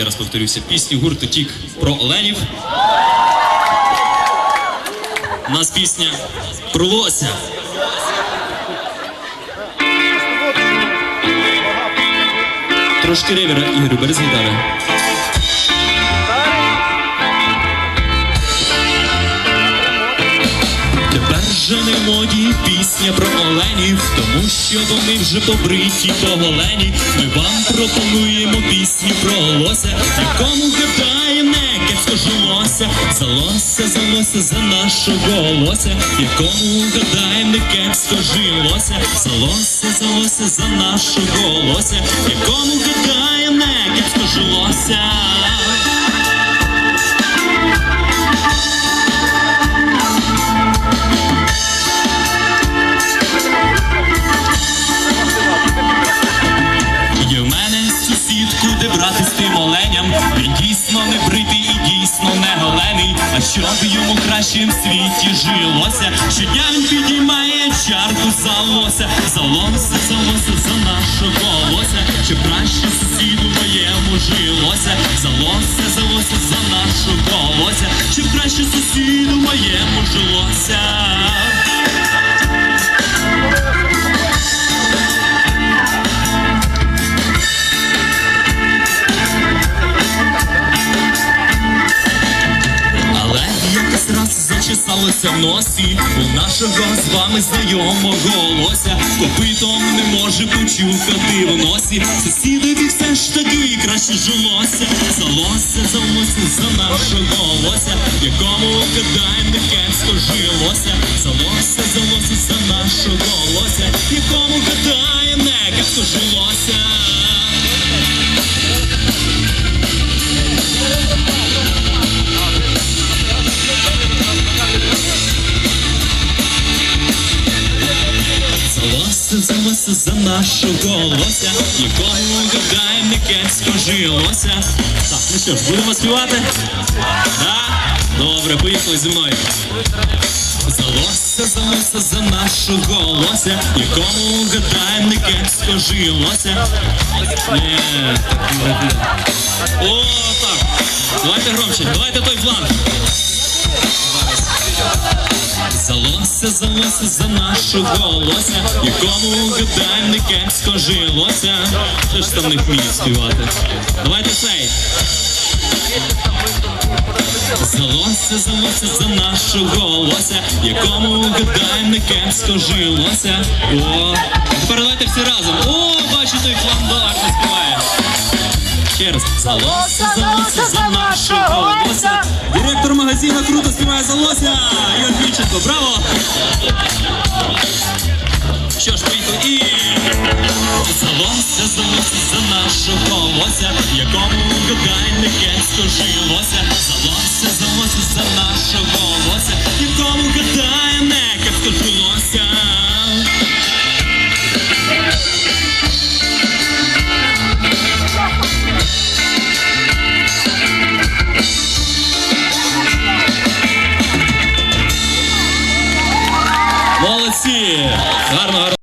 ще раз повторюся, пісню гурту Тік про оленів. У нас пісня про лося. Трошки ревера, Ігорю, бери з гітари. Тепер же не моді пісня про оленів, тому що вони вже побриті поголені. Ми вам пропонуємо пісню про лося, якому гадає не кепсько жилося. За лося, за нашого лося, якому гадає не кепсько жилося. За лося, за нашого лося, якому гадає не кепсько жилося. Щоб йому краще в світі жилося, щодня він підіймає чарку за лося, за лося, за лося, за нашого лося, щоб краще сусіду моєму жилося, за лося, за лося, за нашого лося, щоб краще сусіду моєму жилося. Зачесалося в носі. У нашого з вами знайомого лося Копитом не може почухати в носі. Сусідові все ж таки краще жилося. За лося, за нашого лося Якому гадає не кепсько жилося За лося, за лося, за нашого лося Якому гадає не кепсько жилося залося за нашого лося, якому гадає не кепсько жилося. Так, ну що ж, будемо співати? Да? Добре, поїхали зі мною. Залося, залося за нашого лося, якому гадає не кепсько жилося. О, так. Давайте громче, давайте той фланг. Залося, залося за нашого лося, якому гадає не кепсько жилося. Хто ж там не вміє співати? Давайте цей. Залося, залося за нашого лося, якому гадає не кепсько жилося. О, тепер всі разом. О, бачу той фландак не співає. Ще раз. Залося, залося за нашого лося. Директор круто співає за лося. Ігор Вінченко, браво! Що ж, поїхали і залося, залося за нашого лося, якому гадай не кепсько жилося. Залося, залося за нашого Гарно, гарно.